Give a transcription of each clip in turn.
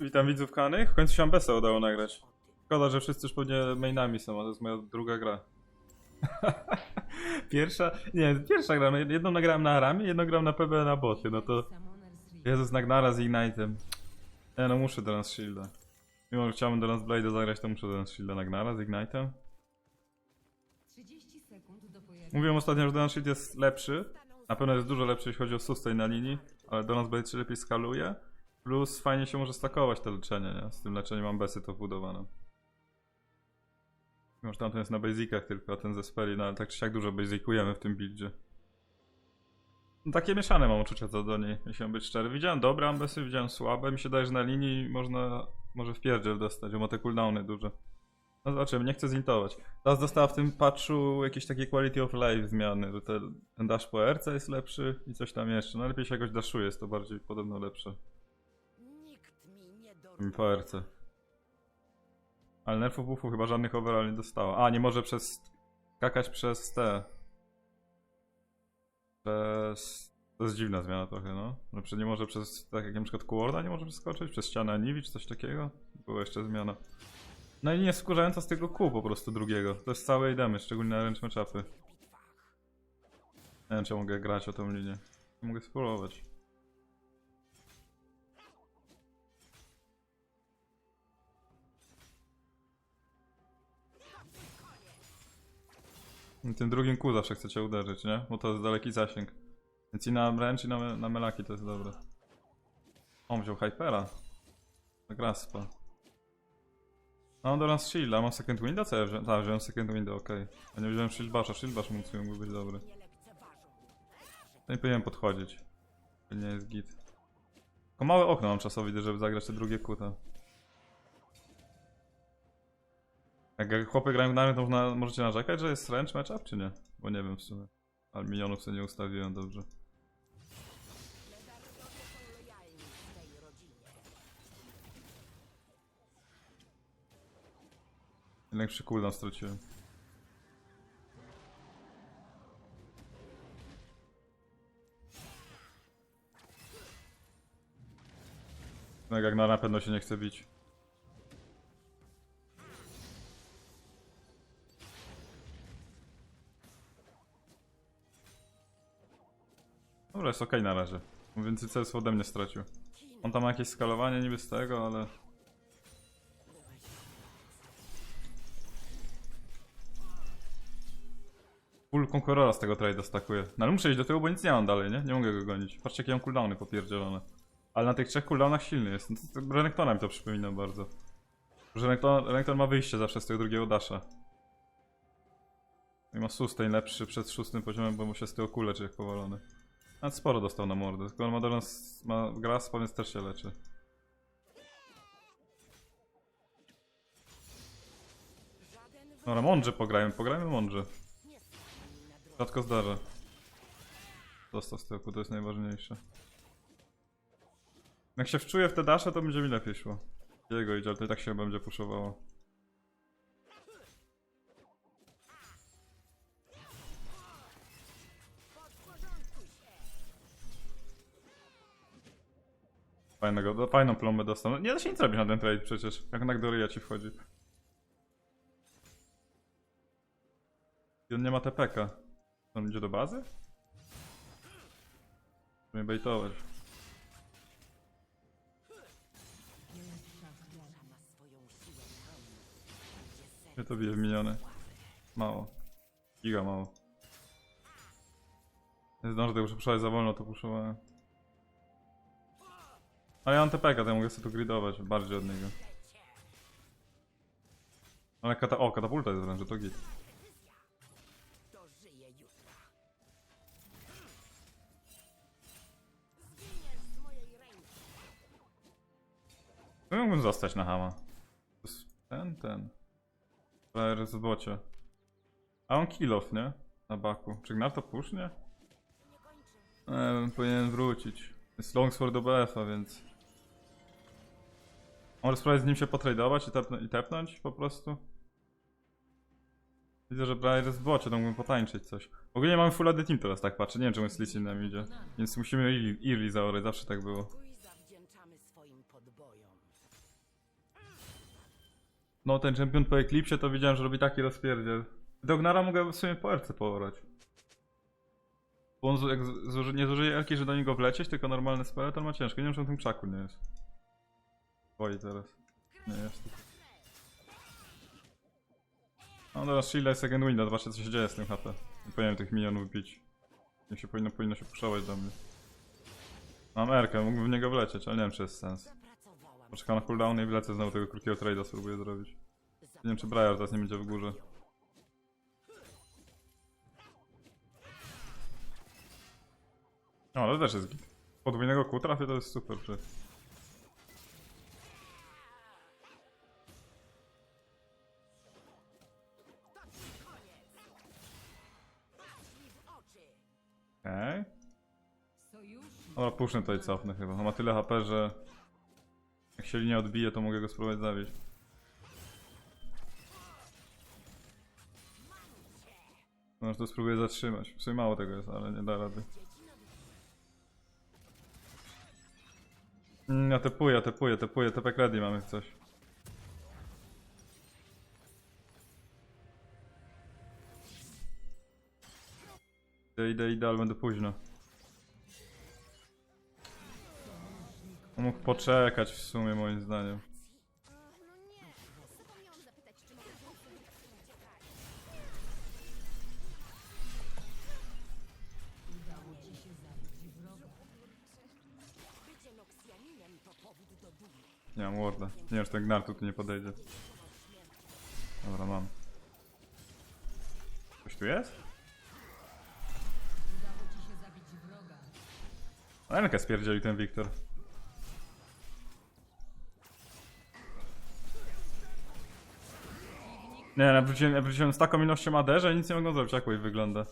Witam widzów kanych. W końcu się Ambesa udało nagrać. Szkoda, że wszyscy już pewnie mainami są, a to jest moja druga gra. pierwsza, nie, pierwsza gra. Jedną nagrałem na Aramie, jedną gram na PB na boty, no to... Jezus, Nagnara z Ignite'em. Nie no, muszę do nas Shielda. Mimo, że chciałbym do nas Blade'a zagrać, to muszę do nas Shielda Nagnara z Ignite'em. 30 sekund do pojawienia. Mówiłem ostatnio, że Donan Shield jest lepszy. Na pewno jest dużo lepszy, jeśli chodzi o sustain na linii, ale Donan Blade się lepiej skaluje. Plus fajnie się może stakować to leczenie, nie? Z tym leczeniem Ambesy to wbudowane. Może tamten jest na basicach tylko, a ten ze speli, no ale tak czy siak dużo basicujemy w tym buildzie. No, takie mieszane mam uczucia co do niej, jeśli mam być szczery. Widziałem dobre Ambesy, widziałem słabe. Mi się daje, że na linii można, może w pierdziel dostać, bo ma te cooldowny duże. No zobaczymy, nie chcę zintować. Teraz dostała w tym patchu jakieś takie quality of life zmiany, że te, ten dash po RC jest lepszy i coś tam jeszcze. No lepiej się jakoś dashuje, jest to bardziej podobno lepsze. Nikt mi nie do... Mi po RC. Ale nerfów buffów chyba żadnych overall nie dostała. A, nie może przez... skakać przez te... Przez... To jest dziwna zmiana trochę, no. Że przy- nie może przez, tak jak na przykład Kuorda nie może przeskoczyć, przez ścianę Aniwi czy coś takiego. Była jeszcze zmiana. No i nie jest wkurzająca z tego kół po prostu drugiego. To jest całe jej damage, szczególnie na ręczne czapy. Nie wiem, czy mogę grać o tą linię. Mogę spróbować. I Tym drugim kół zawsze chcecie uderzyć, nie? Bo to jest daleki zasięg. Więc i na wręcz i na, na melaki to jest dobre. O, wziął Hypera. Graspa. No, do nas shielda, mam second winda? Co ja wziąłem? Tak, wziąłem second winda, okej. A nie wziąłem shield basha, shield mógł być dobry. No i powinienem podchodzić. Nie jest git. Tylko małe okno mam czasowe, widzę, żeby zagrać te drugie kuta. Jak chłopy grają nami, to możecie narzekać, że jest wręcz matchup, czy nie? Bo nie wiem w sumie. Ale minionów sobie nie ustawiłem dobrze. Jednak przy cooldown straciłem. No jak na, na pewno się nie chce bić. Dobra, jest okej na razie. Więcej CS ode mnie stracił. On tam ma jakieś skalowanie niby z tego, ale... Full Conquerora z tego trade'a stakuje. No ale muszę iść do tyłu, bo nic nie mam dalej, nie? Nie mogę go gonić. Patrzcie jakie mam cooldowny popierdzielone. Ale na tych trzech cooldownach silny jest. No to, to Renektora mi to przypomina bardzo. Że Renekton, Renekton ma wyjście zawsze z tego drugiego dasha. I ma sustain lepszy przed szóstym poziomem, bo mu się z tego kule leczy jak powalony. Nawet sporo dostał na mordę, tylko on ma, grasp, więc też się leczy. Dobra, mądrze pograjmy, pograjmy mądrze. Rzadko zdarza. Dostał z tyłu, to jest najważniejsze. Jak się wczuję w te dasze, to będzie mi lepiej szło. Jego idzie, ale to i tak się będzie puszowało. Fajnego, fajną plombę dostał. No, nie da się nic robić na ten trade przecież. Jak na Gdoryja ci wchodzi. I on nie ma TPK. On idzie do bazy? Mnie baitować. Gdzie to bije w miniony? Mało. Giga mało. Nie zdążę tego przepuszczać za wolno, to puszowałem. Ale ja mam TPK, to ja mogę sobie tu gridować bardziej od niego. Ale kata... O, katapulta jest wręcz, to git. To mógłbym zostać na hama. Ten, ten. Player z bocie. A on kill off, nie? Na baku. Czy Gnar to push, nie? Wiem, powinien wrócić. Jest longsword do BF-a, więc... Może spróbować z nim się potradować i, tepn- i tepnąć po prostu? Widzę, że Briar jest w bocie, to mógłbym potańczyć coś. W ogóle nie mamy full AD team teraz, tak patrzę. Nie wiem, czemu Sin nam idzie. Więc musimy Irli zaorać, zawsze tak było. No ten champion po Eclipsie to widziałem, że robi taki rozpierdziel. Dognara mogę w sumie po RC poorać. Bo on jak nie zużyje Elki, że do niego wlecieć, tylko normalny spell, to on ma ciężko. Nie wiem, czy w tym krzaku nie jest. Boi teraz. Nie jest. No teraz Shield jest second window, zobaczcie co się dzieje z tym HP. Nie powinienem tych minionów bić. Niech się powinno, powinno się puszować do mnie. Mam Erkę, mógłbym w niego wlecieć, ale nie wiem czy jest sens. Poczekam na cooldown i wlecę znowu tego krótkiego trade'a spróbuję zrobić. Nie wiem czy Briar teraz nie będzie w górze. No ale też jest git. Podwójnego Q trafię to jest super. Że... Okej. Dobra, puszczę tutaj cofnę chyba. On ma tyle HP, że jak się linia odbije, to mogę go spróbować zabić. No, że to spróbuję zatrzymać. W sumie mało tego jest, ale nie da rady. Mm, ja tepuję, tepuję, tepuję, tepek ready mamy coś. Idę, idę, idę, ale będę późno. Mógł poczekać w sumie moim zdaniem. Nie, mam warda. Nie wiem, czy ten Gnartu tu nie podejdzie. Dobra, mam. Coś tu jest? Rękę spierdzielił ten Wiktor. Nie, ja wróciłem, ja wróciłem z taką ilością AD, że nic nie mogą zrobić. Jak wygląda?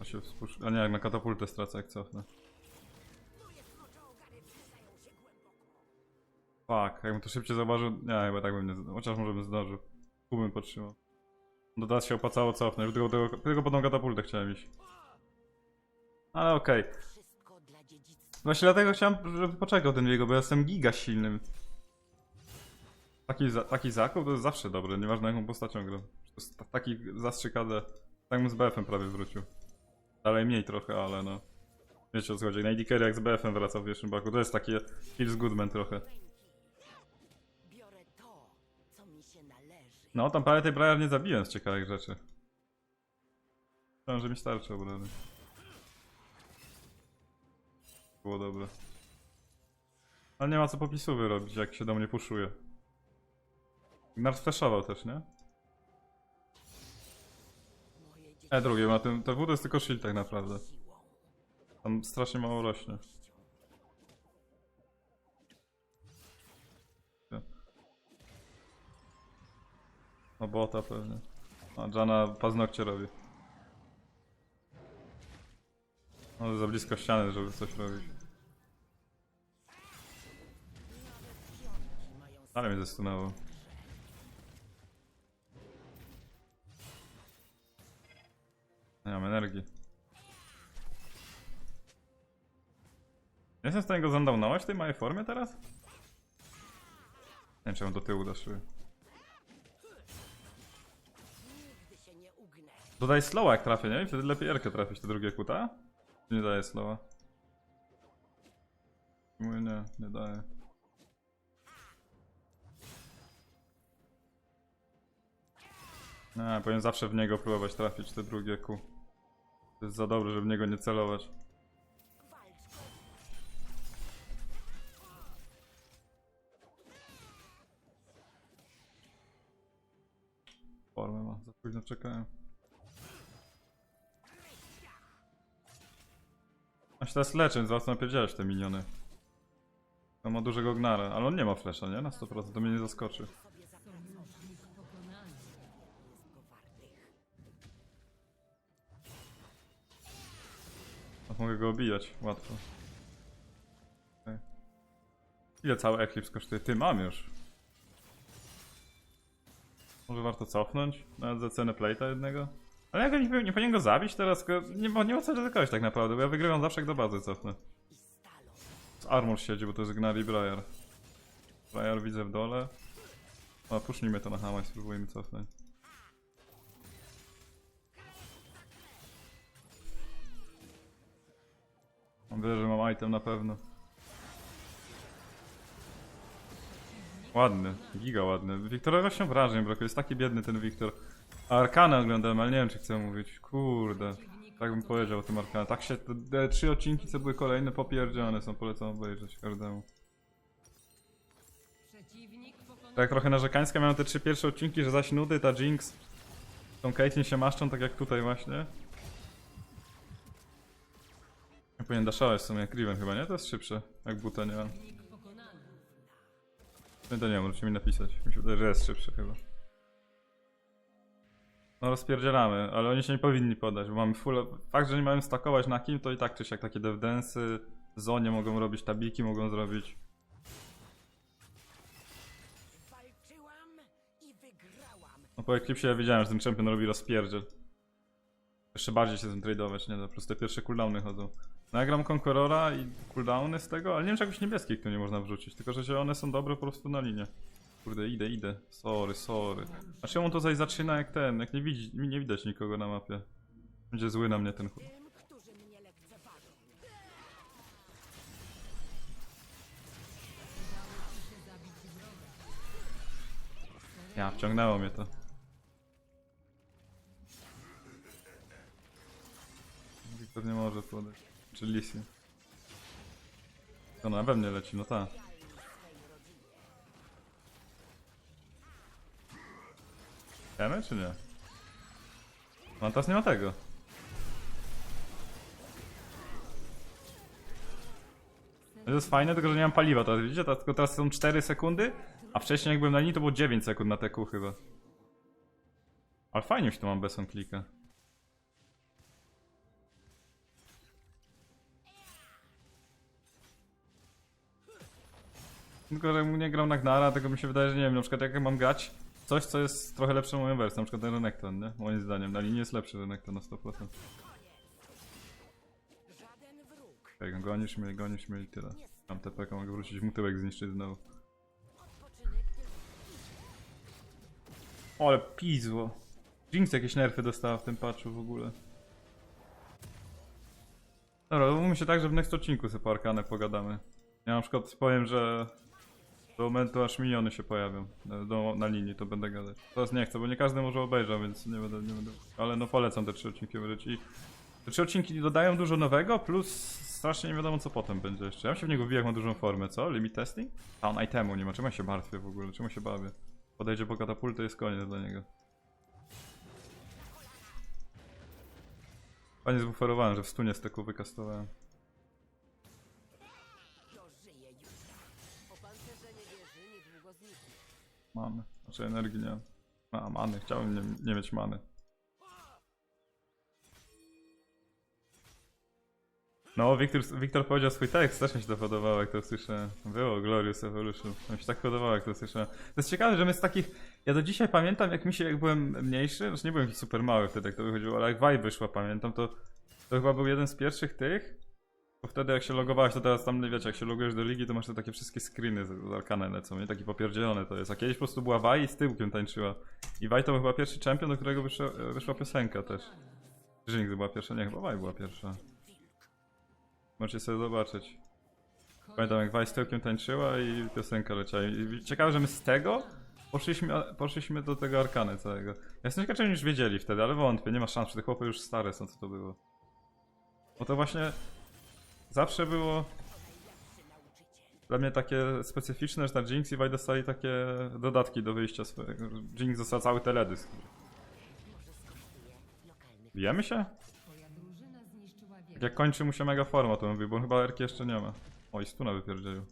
A się spusz... A nie, jak na katapultę stracę, jak cofnę. Fuck, jakbym to szybciej zauważył... Nie, chyba tak bym nie... zdążył. Chociaż może bym zdążył. Tu bym podtrzymał. Do teraz się opłacało cofnąć, tylko, tylko, tylko po tą katapultę chciałem iść. Ale okej. Dziedzictwa. Właśnie dlatego chciałem, żeby poczekał ten jego, bo ja jestem giga silnym. Taki, za, taki zakup to jest zawsze dobre, nieważne jaką postacią gram. Taki zastrzyk AD. Tak bym z BF-em prawie wrócił. Dalej mniej trochę, ale no. Wiecie o co chodzi. Na AD Carry jak z BF-em wracał w pierwszym baku. To jest takie feels goodman trochę. No, tam parę tej Briar nie zabiłem z ciekawych rzeczy. Myślałem, że mi starczy obrony. Było dobre. Ale nie ma co popisówy robić, jak się do mnie puszuje. Gnart flashował też, nie? E, drugie, na tym, to W to jest tylko shield tak naprawdę. Tam strasznie mało rośnie. No bota pewnie. A Jana paznokcie robi. No za blisko ściany, żeby coś robić. Ale mnie zestunował. Nie mam energii. Nie jestem w stanie go zandownować w tej małej formie teraz? Nie wiem, czy ją do tyłu ugnę. Dodaj slowa jak trafię, nie? I wtedy lepiej Erkę trafić te drugie kuta? Nie daje slowa? Mówię nie, nie daje. Nie, powinien zawsze w niego próbować trafić te drugie ku. To jest za dobre, żeby w niego nie celować. Formę ma, za późno czekałem. Się teraz leczę, więc zaraz napierdzielać te miniony. To ma dużego gnara, ale on nie ma flesza, nie? Na 100%, to mnie nie zaskoczy. A mogę go obijać, łatwo. Okej. Ile cały Eclipse kosztuje? Ty, mam już. Może warto cofnąć? Nawet za cenę plate'a jednego? Ale ja go nie, nie powinien go zabić teraz, nie, ma- nie ma co ryzykować tak naprawdę, bo ja wygrywam zawsze jak do bazy cofnę. Z Armor siedzi, bo to jest Gnari Briar. Briar widzę w dole. A, pusznijmy to na hama i spróbujmy cofnąć. Mam wierzę, że mam item na pewno. Ładny, giga ładny. Wiktora właśnie wrażeń brakuje, jest taki biedny ten Wiktor. Arkana oglądałem, ale nie wiem czy chcę mówić. Kurde, tak bym powiedział o tym Arkana. Tak się, te, te trzy odcinki co były kolejne popierdziane są, polecam obejrzeć każdemu. Tak trochę narzekańska miałem te trzy pierwsze odcinki, że zaś nudy, ta Jinx. Tą Caitlyn się maszczą, tak jak tutaj właśnie. Ja powinien daszować w sumie jak Riven chyba, nie? To jest szybsze, jak buta nie mam. No to nie wiem, możecie mi napisać. Mi się wydaje, że jest szybsze chyba. No rozpierdzielamy, ale oni się nie powinni podać, bo mamy full... Fakt, że nie mają stakować na kim, to i tak czy siak takie devdensy, zonie mogą robić, tabiki mogą zrobić. No po Eclipse ja wiedziałem, że ten champion robi rozpierdziel. Jeszcze bardziej się z tym tradeować nie da, po prostu te pierwsze cooldowny chodzą. No ja gram Conquerora i cooldowny z tego, ale nie wiem czy jakichś niebieskich tu nie można wrzucić, tylko że się one są dobre po prostu na linię. Kurde, idę, idę. Sorry, sorry. A czemu on zaś zaczyna jak ten, jak nie, widzi, nie widać nikogo na mapie. Będzie zły na mnie ten chłop. Ja, wciągnęło mnie to. Wiktor nie może podać. Czy Lisi. Ona we mnie leci, no tak. Wiemy czy nie? Teraz nie ma tego. To jest fajne, tylko że nie mam paliwa teraz, widzicie? Teraz, tylko teraz są 4 sekundy, a wcześniej jak byłem na linii to było 9 sekund na teku chyba. Ale fajnie się to mam bez on klika. Tylko, że nie grał na Gnara, tego mi się wydaje, że nie wiem, na przykład jak mam grać coś, co jest trochę lepsze moją wersją, na przykład ten Renekton, nie? Moim zdaniem, na linii jest lepszy Renekton na 100%. Żaden wróg. Tak, gonisz mnie, gonisz mnie i tyle. Mam TPK, mogę wrócić mu tyłek zniszczyć znowu. Odpoczynek tylko O, ale pizło. Jinx jakieś nerfy dostała w tym patchu w ogóle. Dobra, umówmy się tak, że w next odcinku sobie po pogadamy. Ja na przykład powiem, że do momentu aż miniony się pojawią e, do, na linii, to będę gadać. Teraz nie chcę, bo nie każdy może obejrzał, więc nie będę, nie będę. Ale no polecam te trzy odcinki obejrzeć i te trzy odcinki dodają dużo nowego, plus strasznie nie wiadomo co potem będzie jeszcze. Ja się w niego wbijał, ma dużą formę, co? Limit testing? A on itemu nie ma, czemu ja się martwię w ogóle, czemu się bawię? Podejdzie po katapultę jest koniec dla niego. Fajnie zbuferowałem, że w stunie steku wykastowałem. Mamy. Znaczy energii nie. A, many. Chciałem nie, nie mieć many. No, Wiktor, Wiktor powiedział swój tekst, mi się to podobało, jak to słyszę. Było Glorious Evolution. Mi się tak podobało, jak to słyszę. To jest ciekawe, że my z takich... Ja do dzisiaj pamiętam, jak mi się, jak byłem mniejszy, znaczy nie byłem jakiś super mały wtedy, jak to wychodziło, ale jak Vibe wyszła, pamiętam, to to chyba był jeden z pierwszych tych, bo wtedy jak się logowałeś, to teraz tam, wiecie, jak się logujesz do ligi, to masz te takie wszystkie screeny z, Arkanem lecą, nie? Taki popierdzielone to jest. A kiedyś po prostu była Vaj i z tyłkiem tańczyła. I Vaj to był chyba pierwszy champion, do którego wyszła, wyszła piosenka też. Czy nigdy była pierwsza? Nie, chyba Vaj była pierwsza. Możecie sobie zobaczyć. Pamiętam jak Vaj z tyłkiem tańczyła i piosenka leciała. I ciekawe, że my z tego poszliśmy, poszliśmy do tego Arkany całego. Ja jestem ciekaw, czy już wiedzieli wtedy, ale wątpię, nie ma szans, że te chłopy już stare są, co to było. Bo to właśnie zawsze było dla mnie takie specyficzne, że na Jinx i Vi dostali takie dodatki do wyjścia swojego. Jinx dostał cały teledysk. Bijemy się? Tak jak kończy mu się mega forma, to mówię, bo chyba Erki jeszcze nie ma. Oj, stuna wypierdzielił.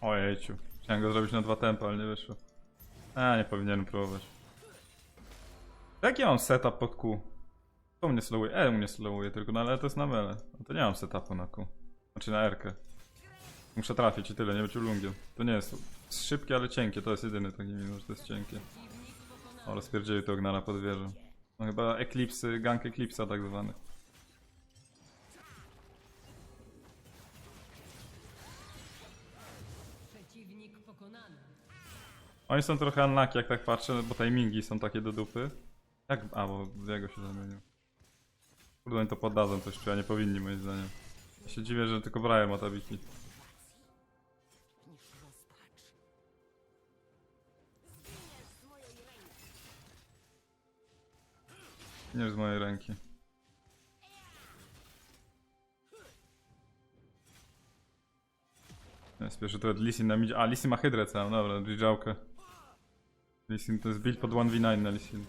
Ojejciu. Chciałem go zrobić na dwa tempa, ale nie wyszło. A, nie powinienem próbować. Jaki mam setup pod Q? To mnie slowuje. E, mnie slowuje tylko, no ale to jest na mele. No to nie mam setupu na Q. Znaczy na R. -kę. Muszę trafić i tyle, nie być ulungiem. To nie jest szybkie, ale cienkie. To jest jedyny taki minus, że to jest cienkie. O, rozpierdzieli to Ognara pod wieżą. No chyba Eclipsy, gang Eclipsa tak zwany. Oni są trochę unlucky, jak tak patrzę, bo timingi są takie do dupy. Jak... A, bo jego się zamienił. Kurde, oni to poddadzą coś, czy ja nie powinni, moim zdaniem. Ja się dziwię, że tylko Brian ma tabiki. Nie z mojej ręki. Jest pierwszy to Lisin na midzie. A, Lisin ma hydrę całą, dobra, dżdżałkę. Lisin to jest build pod 1v9 na Lisin.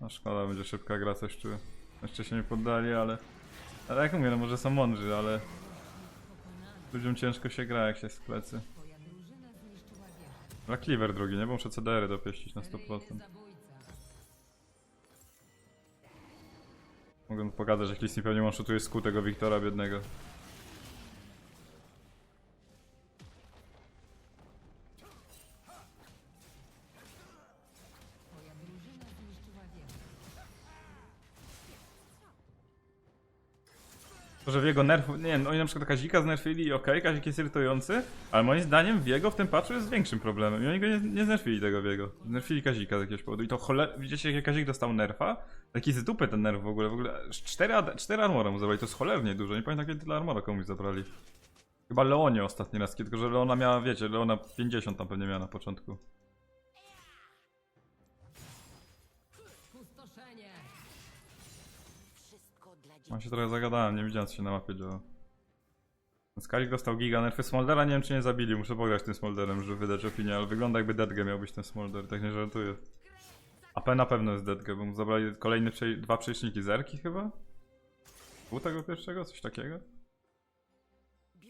No szkoda, będzie szybka gra, coś czuję. Jeszcze się nie poddali, ale... Ale jak mówię, no może są mądrzy, ale... Ludziom ciężko się gra, jak się z plecy. Dla Cleaver drugi, nie? Bo muszę CDR-y dopieścić na 100%. Mogę pokazać, jak Lisin pewnie one-shotuje skół tego Wiktora biednego. Że w jego nerf... Nie wiem, oni na przykład Kazika znerfili i okej, Kazik jest irytujący, ale moim zdaniem w jego w tym patchu jest większym problemem i oni go nie, nie znerfili tego w jego. Znerfili Kazika z jakiegoś powodu i to chole... Widzicie, jak Kazik dostał nerfa? Taki z dupy ten nerf w ogóle, w ogóle 4, ad... 4 armora mu zabrali, to jest cholernie dużo, nie pamiętam kiedy tyle armora komuś zabrali. Chyba Leonie ostatni raz, tylko że Leona miała, wiecie, Leona 50 tam pewnie miała na początku. Dzieci. się trochę zagadałem, nie widziałem co się na mapie działo. Skalik dostał giga nerfy Smoldera, nie wiem czy nie zabili, muszę pograć tym Smolderem, żeby wydać opinię, ale wygląda jakby Deadge miał być ten Smolder, tak nie żartuję. AP na pewno jest Deadge, bo mu zabrali kolejne przej- dwa przejśniki zerki chyba? Był tego pierwszego? Coś takiego?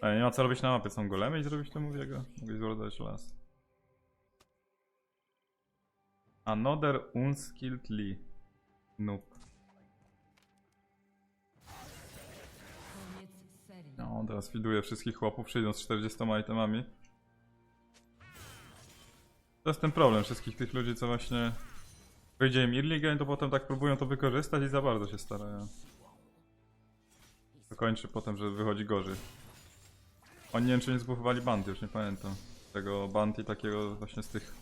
Ale nie ma co robić na mapie, są golemy i zrobić to mówię go. Mogę złożyć las. Another unskilled Lee. Noob. No, teraz fiduję wszystkich chłopów, przyjdą z 40 itemami. To jest ten problem wszystkich tych ludzi, co właśnie wyjdzie im early game, to potem tak próbują to wykorzystać i za bardzo się starają. To kończy potem, że wychodzi gorzej. Oni nie wiem czy nie zbufowali bandy, już nie pamiętam. Tego bandy takiego właśnie z tych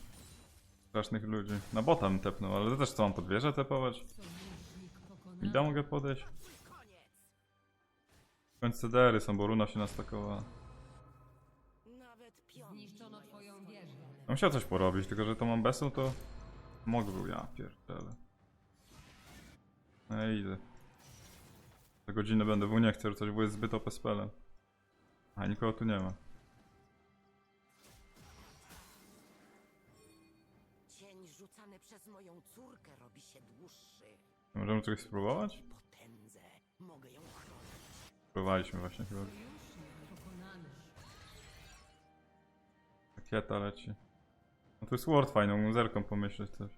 strasznych ludzi. Na bota bym tepnął, ale to też co mam pod wieżę tepować? Pokonany. Mida mogę podejść? Końcu CDR-y są, bo runa się nastakowała. Zniszczono twoją wieżę. Ja musiał coś porobić, tylko że to mam besu, to mógł, ja pierdolę. No idę. Za godzinę będę w nie chcę rzucać, bo jest zbyt OP spelem. A nikogo tu nie ma. Cień rzucany przez moją córkę robi się dłuższy. Możemy czegoś spróbować? Próbowaliśmy właśnie chyba. Rakieta leci. No tu jest Ward fajną, mógł zerką pomyśleć coś.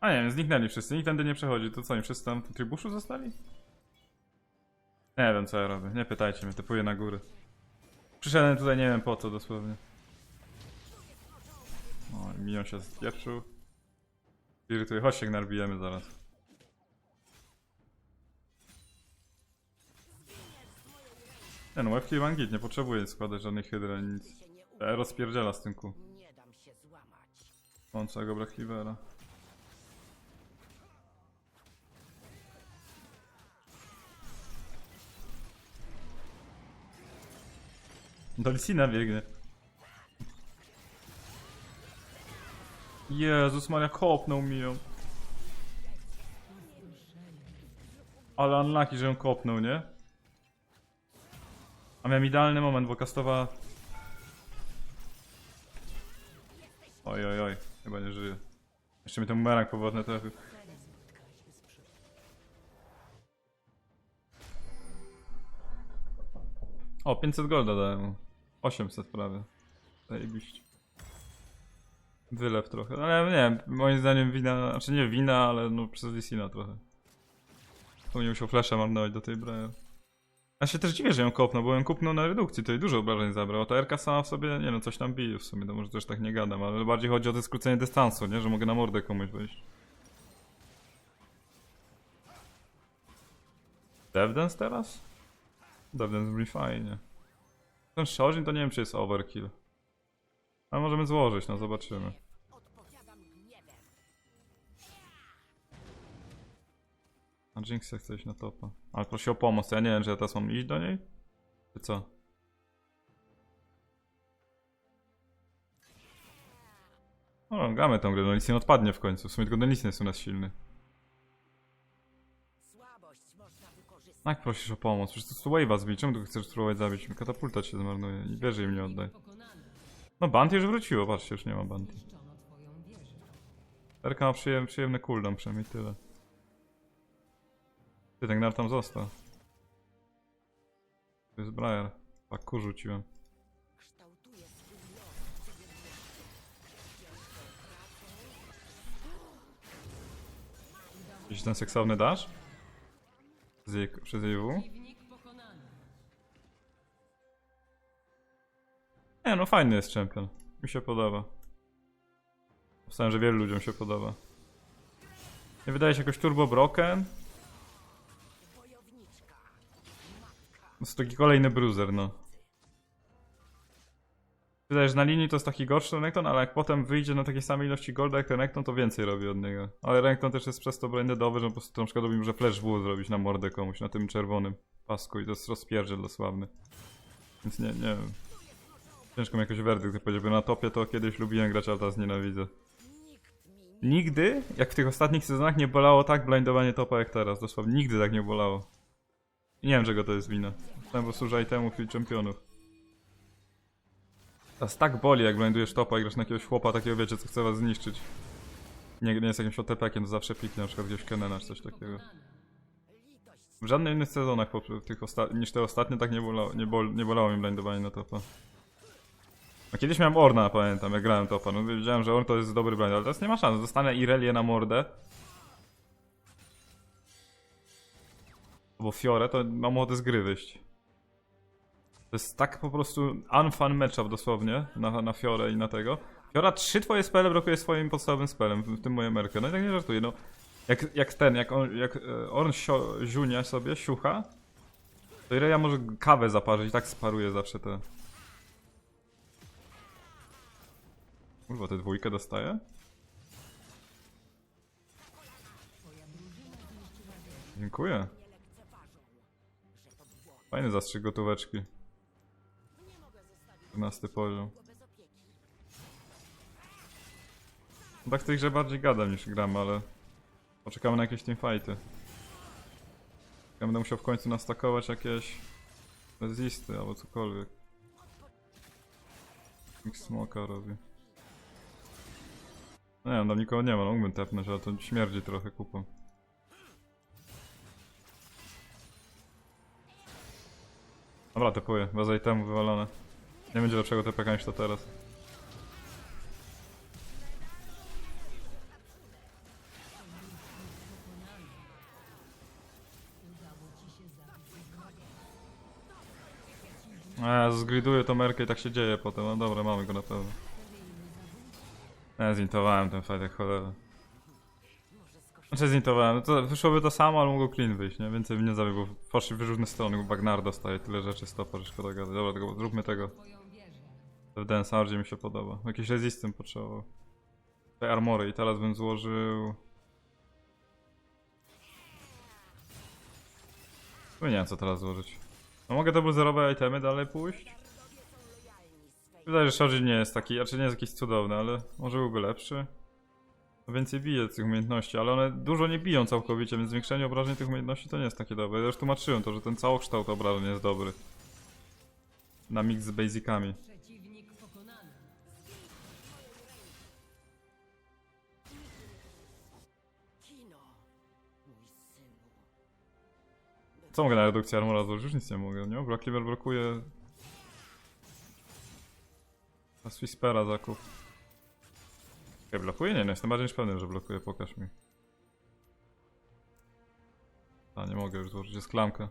A nie wiem, zniknęli wszyscy, nikt tędy nie przechodzi, to co, oni wszyscy tam w trybuszu zostali? Nie wiem co ja robię, nie pytajcie mnie, typuję na górę. Przyszedłem tutaj nie wiem po co dosłownie. O, minion się spieprzył. Irytuje, chodź się narbijemy zaraz. Nie no, łebki mam git, nie potrzebuję składać żadnych hydry ani nic. E, rozpierdziela z tym ku. Nie dam się. Do biegnie. Jezus Maria, kopnął mi ją. Ale unlucky, że ją kopnął, nie? A miałem idealny moment, bo kastowa... Oj, oj, oj, chyba nie żyje. Jeszcze mi ten bumerang powrotny trafił. O, 500 golda dałem mu. 800 prawie. Zajebiście. Wylew trochę, ale nie moim zdaniem wina, znaczy nie wina, ale no przez Lisina trochę. Tu nie musiał flasha marnować do tej Briar. Ja się też dziwię, że ją kopnął, bo ją kupnął na redukcji, to i dużo obrażeń zabrał. Ta RK sama w sobie, nie no, coś tam bije w sumie, to może też tak nie gadam, ale bardziej chodzi o to skrócenie dystansu, nie? Że mogę na mordę komuś wejść. Devdance teraz? Devdance brzmi fajnie. Ten Shojin to nie wiem, czy jest overkill. Ale możemy złożyć, no zobaczymy. A Jinx chce iść na topa. Ale prosi o pomoc, ja nie wiem, czy ja teraz mam iść do niej? Czy co? No, gramy tą grę, no nic nie odpadnie w końcu. W sumie tylko nie jest u nas silny. Jak prosisz o pomoc? Przecież to jest wave'a zbić. Czemu tu chcesz spróbować zabić? Katapulta się zmarnuje i wieży im nie oddaj. No Banty już wróciło, patrzcie, już nie ma Banty. Erka ma przyjem, przyjemny cooldown, przynajmniej tyle. Ty, ten gnar tam został. To jest Briar. Tak, ku rzuciłem. Jakiś ten seksowny dash? Z jej, przez jej W? Nie no, fajny jest champion. Mi się podoba. Myślałem, że wielu ludziom się podoba. Nie wydaje się jakoś turbo broken. Jest taki kolejny bruiser, no. Wydaje, że na linii to jest taki gorszy Renekton, ale jak potem wyjdzie na takiej samej ilości golda jak Renekton, to więcej robi od niego. Ale Renekton też jest przez to blendowy, że po prostu na przykład robi, że flash W zrobić na mordę komuś, na tym czerwonym pasku i to jest rozpierdziel dosławny. Więc nie, nie wiem. Ciężko mi jakoś werdykt powiedzieć, bo na topie to kiedyś lubiłem grać, ale teraz nienawidzę. Nigdy, jak w tych ostatnich sezonach, nie bolało tak blindowanie topa jak teraz. Dosłownie nigdy tak nie bolało. Nie wiem, czego to jest wina. Po prostu że itemów i czempionów. Teraz tak boli, jak blindujesz topa i grasz na jakiegoś chłopa takiego, wiecie, co chce was zniszczyć. Nie, nie jest jakimś OTP-kiem, to zawsze piknie, na przykład gdzieś Kenena czy coś takiego. W żadnych innych sezonach tych niż te ostatnie tak nie bolało, nie, bol- nie bolało mi blindowanie na topa. A kiedyś miałem Orna, pamiętam, jak grałem topa. No wiedziałem, że Orn to jest dobry blind, ale teraz nie ma szans. Dostanę Irelię na mordę. Albo Fiore, to mam ochotę z gry wyjść. To jest tak po prostu unfun matchup dosłownie na, na Fiore i na tego. Fiora trzy twoje spele blokuje swoim podstawowym spelem, w tym moje merkę. No i tak nie żartuję, no. Jak, jak ten, jak, on, jak e, Orn ziunia sobie, siucha, to Irelia może kawę zaparzyć i tak sparuje zawsze te... Kurwa, tę dwójkę dostaje? Dziękuję. Fajny zastrzyk gotóweczki. Nie mogę zostawić 14 poziom. No Tak w tej grze bardziej gadam niż gram, ale... Poczekamy na jakieś teamfighty. Ja będę musiał w końcu nastakować jakieś... Resisty albo cokolwiek. Nikt smoka robi. No nie wiem, tam nikogo nie ma, no mógłbym tepnąć, ale to śmierdzi trochę kupą. Dobra, tepuję, bez itemu wywalone. Nie będzie lepszego TPK niż to teraz. A, zgriduję tą merkę i tak się dzieje potem. No dobra, mamy go na pewno. Ja zintowałem ten fight jak cholera. Znaczy zintowałem, no to wyszłoby to samo, ale mogło clean wyjść, nie? Więcej bym nie zabił, bo poszli w różne strony, bo Bagnar dostaje tyle rzeczy stopa, że szkoda gadać. Dobra, tylko zróbmy tego. Dance bardziej mi się podoba. Jakiś resistem potrzebował. Tutaj armory i teraz bym złożył... No nie wiem co teraz złożyć. No mogę te zerowe itemy dalej pójść? Wydaje, że Shojin nie jest taki, znaczy nie jest jakiś cudowny, ale może byłby lepszy. Więcej bije tych umiejętności, ale one dużo nie biją całkowicie, więc zwiększenie obrażeń tych umiejętności to nie jest takie dobre. Ja już tłumaczyłem to, że ten całokształt obrażeń jest dobry. Na mix z basicami. Co mogę na redukcję armora? Już nic nie mogę, nie? Black Cleaver blokuje... A Swispera zakup. Ja blokuje? Nie, no jestem bardziej niż pewny, że blokuje, pokaż mi. A, nie mogę już złożyć, jest klamka.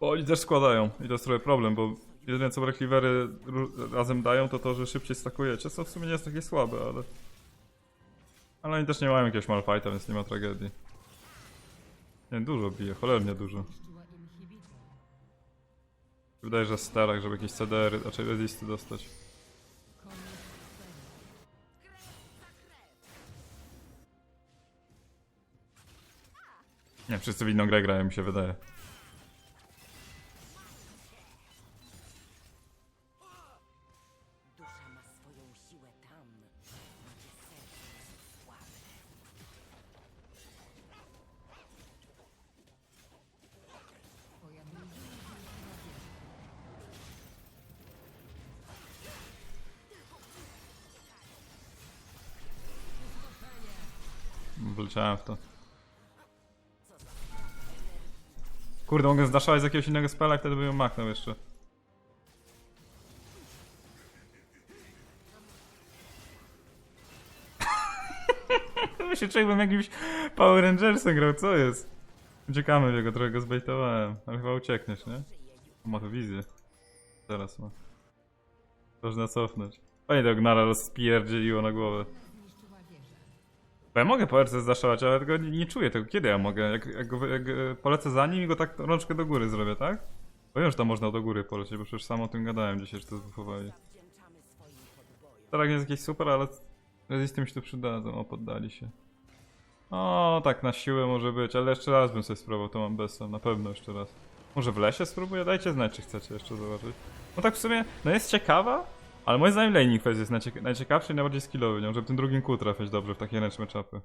Bo oni też składają i to jest trochę problem, bo jedyne co Cleavery razem dają to to, że szybciej stakujecie, co w sumie nie jest takie słabe, ale... Ale oni też nie mają jakiegoś malfighta, więc nie ma tragedii. Nie, dużo bije, cholernie dużo. Wydaje, że sterak, żeby jakieś CDR, raczej resisty dostać. Nie, wszyscy w inną grę grają, mi się wydaje. Dusza ma swoją siłę tam, gdzie serce jest słabe. Twoja drużyna zniszczyła wieżę. Wleciałem w to. Kurde, mogę zdaszować z jakiegoś innego spela, wtedy bym ją machnął jeszcze. Myślę, że jakbym jakimś Power Rangersem grał, co jest? Uciekamy w jego, trochę go zbejtowałem, ale chyba uciekniesz, nie? Ma tu wizję. Teraz ma. Można cofnąć. Fajnie to Gnara rozpierdzieliło na głowę. Bo ja mogę po RC ale tego nie, nie czuję tego. Kiedy ja mogę? Jak, jak, go- jak e, polecę za nim i go tak rączkę do góry zrobię, tak? Bo już tam można do góry polecieć, bo przecież sam o tym gadałem dzisiaj, że to zbufowali. Teraz jest jakiś super, ale rezisty mi się tu przydadzą. O, poddali się. O, tak na siłę może być, ale jeszcze raz bym sobie spróbował tą ambesę, na pewno jeszcze raz. Może w lesie spróbuję? Dajcie znać, czy chcecie jeszcze zobaczyć. No tak w sumie, no jest ciekawa, ale moim zdaniem Laning Phase jest najcieka- najciekawszy i najbardziej skillowy, nie? żeby tym drugim kół trafiać dobrze w takie ręczne czapy.